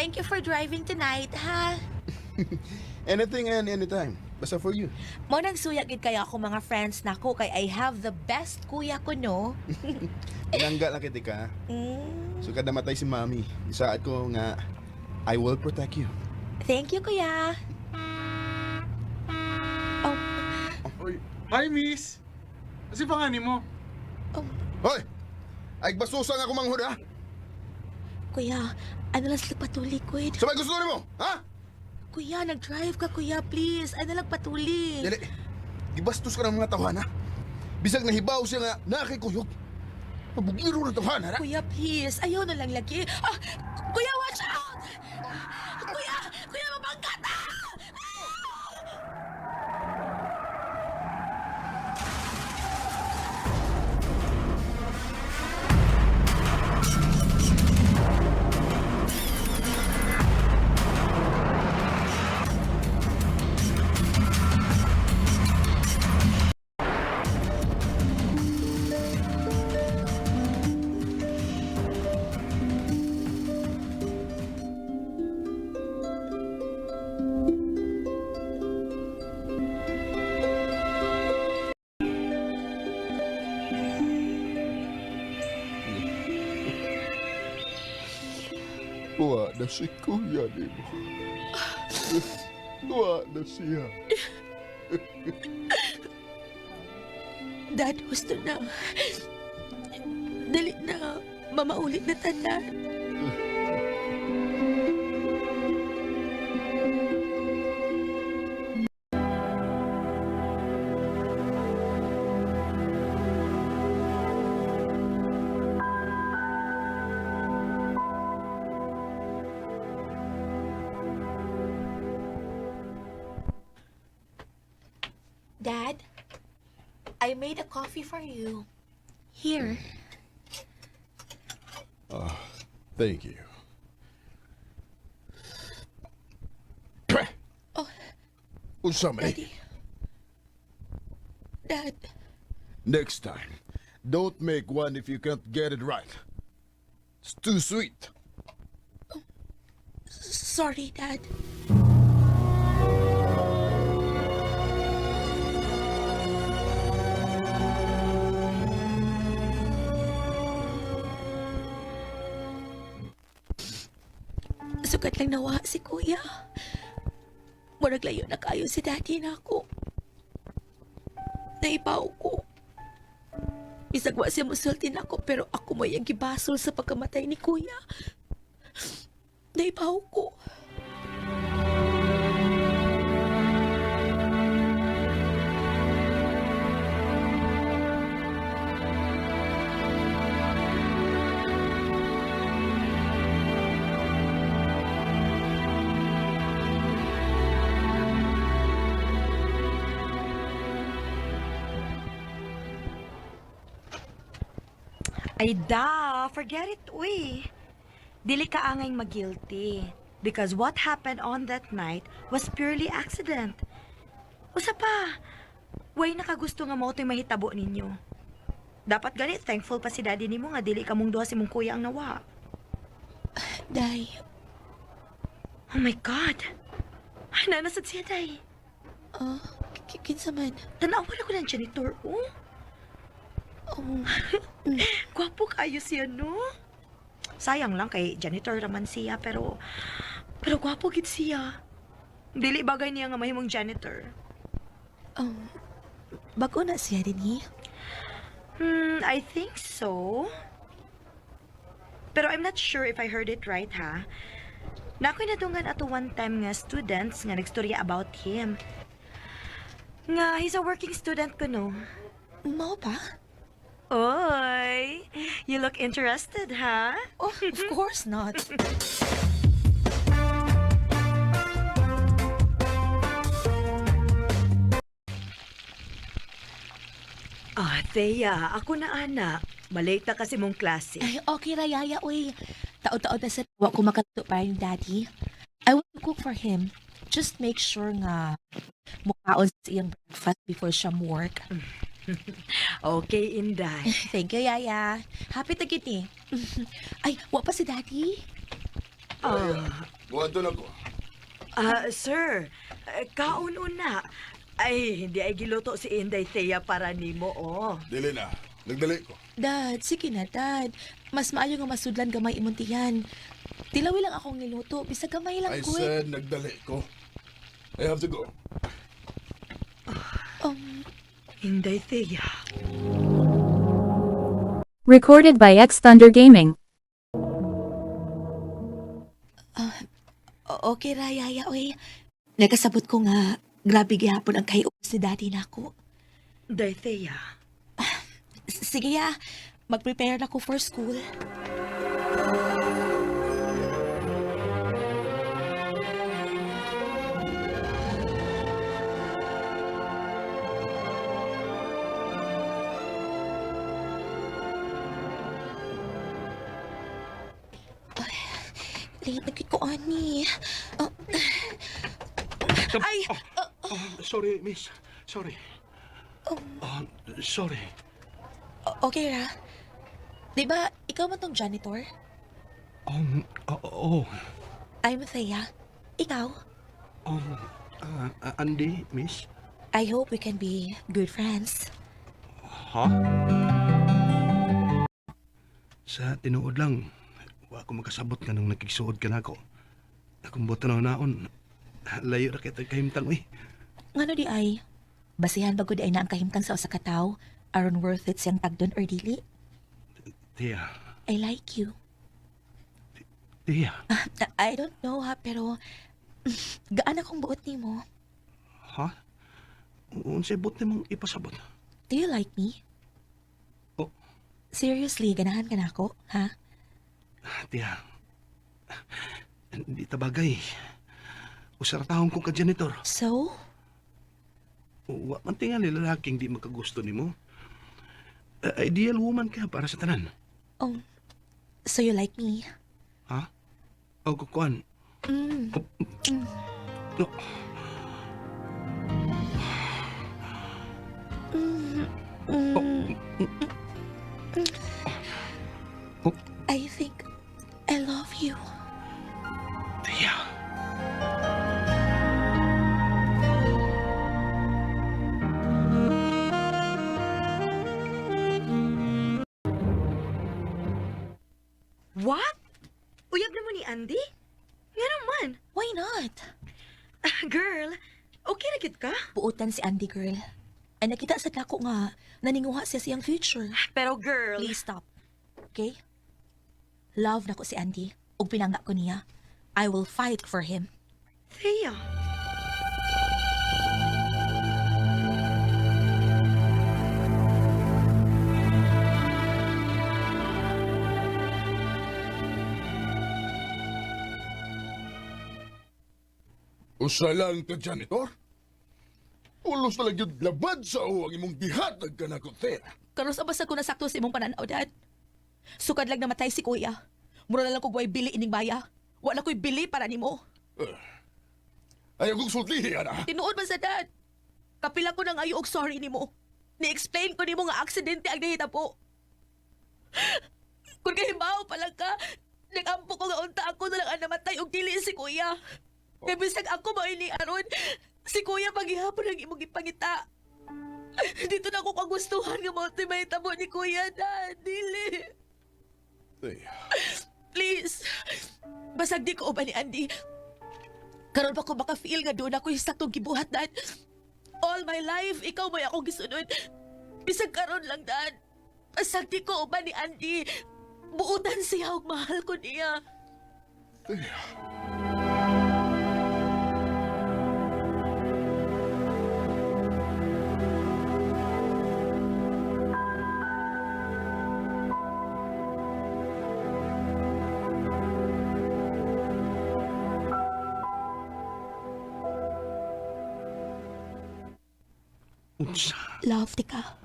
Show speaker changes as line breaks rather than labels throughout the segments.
Thank you for driving tonight, ha?
Anything and anytime. Basta for you.
Mo nang suya gid kaya ako mga friends nako kay I have the best kuya ko no.
Inangga lang kita ka.
Mm.
So kada matay si mami, isaad ko nga I will protect you.
Thank you kuya. Oh,
Oy, hi miss! Kasi pangani mo?
oh,
Hoy! Ay basusa nga kumanghod ha?
Kuya, ano lang sila patulikwid?
Sabay gusto mo? Ha?
Kuya, nag-drive ka kuya, please. Ano lang patuli?
Dili. Gibastos ka ng mga tawana. Bisag nahibaw siya nga nakikuyog. Mabugiro ng tawana. ha?
Kuya, please. Ayaw na lang lagi. Ah, kuya, watch out!
Wa na si kuya ni mo. Wa na siya.
Dad, gusto na. Dali na. Mamaulit na tanan. Dad, I made a coffee for you. Here.
Thank you.
Oh.
Man eh?
Daddy. Dad.
Next time, don't make one if you can't get it right. It's too sweet.
Sorry, Dad. Sukat lang nawa si Kuya. Murag layo na kayo si Daddy na ako. Naibaw ko. Isagwa siya musultin ako pero ako mo yung gibasol sa pagkamatay ni Kuya. Naibaw ko.
Ay da, forget it, uy. Dili ka angay mag-guilty. Because what happened on that night was purely accident. Usa pa, way nakagusto nga mo ito'y mahitabo ninyo. Dapat gani, thankful pa si daddy nimo nga dili ka mong duha si mong kuya ang nawa.
Day,
Oh my God! Ay, nanasad siya, day.
oh, kinsa man.
Tanawa ko ng janitor, oh.
Oh,
Gwapo kayo siya, no? Sayang lang kay janitor raman siya, pero... Pero gwapo gid siya. Dili bagay niya nga mahimong janitor.
oh, bago na siya din eh.
Hmm, I think so. Pero I'm not sure if I heard it right, ha? Nakoy nadungan ato one time nga students nga nagstorya about him. Nga, he's a working student ko, no?
Mao ba?
Oy, you look interested, ha?
Oh, of course not.
Ah, Thea, ako na ana. Balate na kasi mong klase.
Ay, okay ra, yaya, uy. Tao-tao na sa tawa ko makaluto para ni daddy. I want to cook for him. Just make sure nga mukhaon sa iyang breakfast before siya work.
Okay, Inday.
Thank you, yaya. Happy to get eh. Ay, wa pa si daddy?
Ah,
Buwan to na ko.
ah, sir, eh, kaon una. Ay, hindi ay giluto si Inday Thea para nimo, oh.
Dili na. Nagdali ko.
Dad, sige na, Dad. Mas maayo nga masudlan gamay imuntihan. Tilawi lang akong niluto. Bisa gamay lang
I
ko.
said nagdali ko. I have to go.
Um,
Inday Thea.
Recorded by X Thunder Gaming.
o- okay ra, yaya, oy. Nagkasabot ko nga, grabe gihapon ang kayo si daddy nako.
Inday Thea.
S- Sige ya, mag-prepare na ko for school. Late na ko, ani. Oh, ay,
Oh, sorry, miss. Sorry. Ah, sorry.
o- okay ra. Di ba, ikaw man tong janitor?
Um, oh, oh,
I'm Thea. Ikaw?
um, ah, ah, Andy, miss?
I hope we can be good friends.
Ha? Sa tinuod lang, wa ko makasabot ka nung nagkigsuod ka na ako. Akong buto na naon, layo ra kita kahimtang, uy.
Ngano di ay? Basihan ba gud ay na ang kahimtang sa usa ka tawo aron worth it siyang tagdon or dili?
Tia,
I like you.
tia,
Ah, I don't know ha, pero gaan akong buot nimo.
ha? Unsay bot mong ipasabot?
Do you like me?
Oh.
Seriously, ganahan ka na ako, ha?
Tia, hindi tabagay. Usara taong kong ka-janitor.
So,
Wa man tingali lalaking di makagusto nimo. Uh, ideal woman ka para sa tanan.
oh, so you like me?
Ha? O kukuan.
Mm.
No.
Mm. Mm.
Oh.
girl, okay na gid ka?
Buotan si Andy girl. Ay nakita sa dako nga naninguha siya siyang future.
Pero girl,
Please stop. Okay? Love na ko si Andy. Ug pinanga ko niya. I will fight for him.
Thea.
Usalan ka, janitor? Ulos na lang yung labad sa uwang imong gihatag ka na ko, Thea.
Karon sa basta ko nasakto sa imong pananaw, Dad. Sukad lang namatay si Kuya. Mura na lang ko guay bili ining baya. Wala ko'y bili para nimo.
Ayaw kong sultihi, ana.
Tinuod ba sa Dad? Kapila ko nang ayo og sorry nimo. Ni-explain ko nimo nga aksidente ang nahitabo. Kung kahibaw pa lang ka, nag-ampo ko nga unta ako na lang ang namatay og dili si Kuya. Kaya bisag ako ba ini aron, si Kuya paghihapon ang imong ipangita. Dito na ako kagustuhan nga mga mahitabo ni Kuya, Dad. Dili. Please. Basag di ko ba ni Andy. Karon pa ko baka feel nga doon ako yung saktong gibuhat, Dad. All my life, ikaw may ako gisunod. Bisag karon lang, Dad. Basag di ko ba ni Andy. Buutan siya og mahal ko niya.
Thea.
Love, di ka.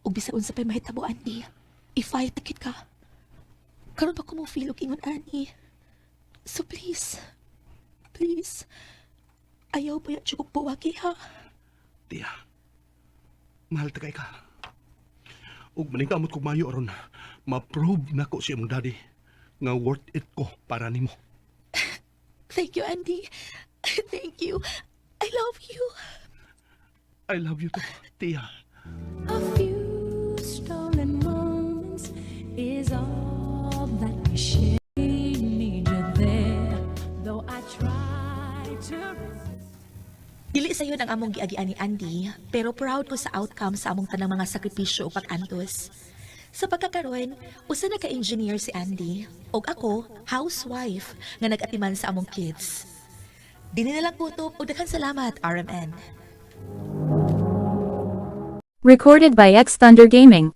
Ug bisag unsa pa'y mahitabo, Andy. I-fight na kit ka. Karon pa ko mo feel og ingon, Annie. So please. Please. Ayaw pa yung tsukog buwagi, ha?
Tia. Mahal ta kay ka. Ug maningkamot ko mayo aron ma-prove nako si imong daddy nga worth it ko para nimo.
Thank you, Andy. Thank you. I love you.
Too, Tia.
A few stolen moments is all that we share. Need you there, though I try to.
Dili sa ang among giagian ni Andy, pero proud ko sa outcome sa among tanang mga sakripisyo o pag-antos. Sa pagkakaroon, usa na ka-engineer si Andy, ug ako, housewife, nga nag-atiman sa among kids. Dini na lang kutob ug daghang salamat, RMN.
Recorded by X Thunder Gaming.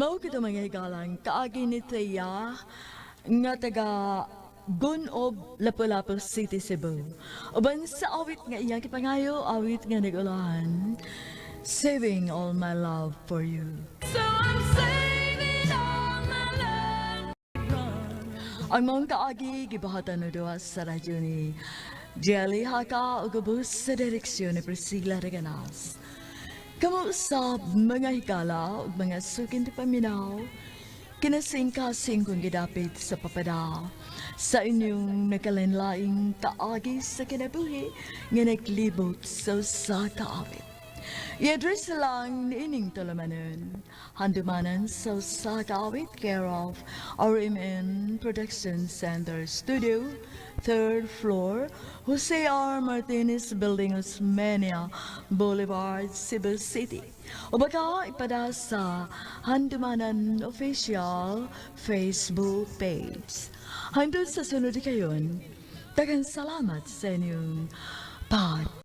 Mao kita mga higalang kaagi ni Teya nga taga Gunob, Lapu-Lapu City, Cebu. Uban sa awit nga iyang kipangayo, awit nga nagulahan. Saving all my love for you.
So I'm saving all my love.
Ang mga kaagi, gibahatan na doon sa radyo ni Jelly Haka o gabus sa direksyon ni Priscilla Reganas. Kamu sa mga higala o mga sukin ti paminaw, kinasing-kasing kong gidapit sa papada sa inyong nakalanlaing kaagi sa kinabuhi nga naglibot sa sa kaawit. I-address lang ni ining tulamanon. Handumanan sa sa kaawit care of RMN Production Center Studio, third floor, Jose R. Martinez Building, Osmeña Boulevard, Cebu City. O baka sa Handumanan Official Facebook page. Handun sa sunod kayon, tagang salamat sa inyong pag